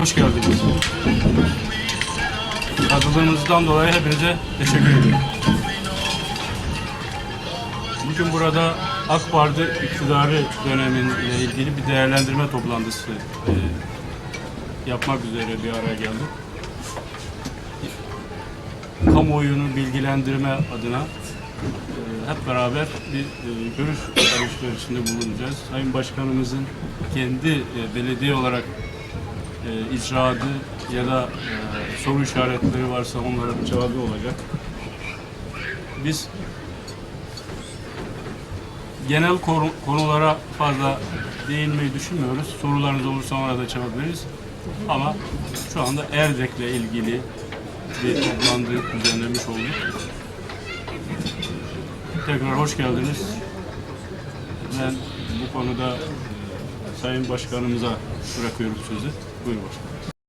Hoş geldiniz. Katıldığınızdan dolayı hepinize teşekkür ederim. Bugün burada AK Parti iktidarı dönemiyle ilgili bir değerlendirme toplantısı e, yapmak üzere bir araya geldik. Kamuoyunu bilgilendirme adına e, hep beraber bir e, görüş alışverişinde bulunacağız. Sayın Başkanımızın kendi e, belediye olarak e, icraatı ya da e, soru işaretleri varsa onlara bir cevabı olacak. Biz genel konu- konulara fazla değinmeyi düşünmüyoruz. Sorularınız olursa ona da cevap veririz. Ama şu anda Erdek'le ilgili bir toplantı düzenlemiş olduk. Tekrar hoş geldiniz. Ben bu konuda Sayın Başkanımıza bırakıyorum sözü. Buyurun başkanım.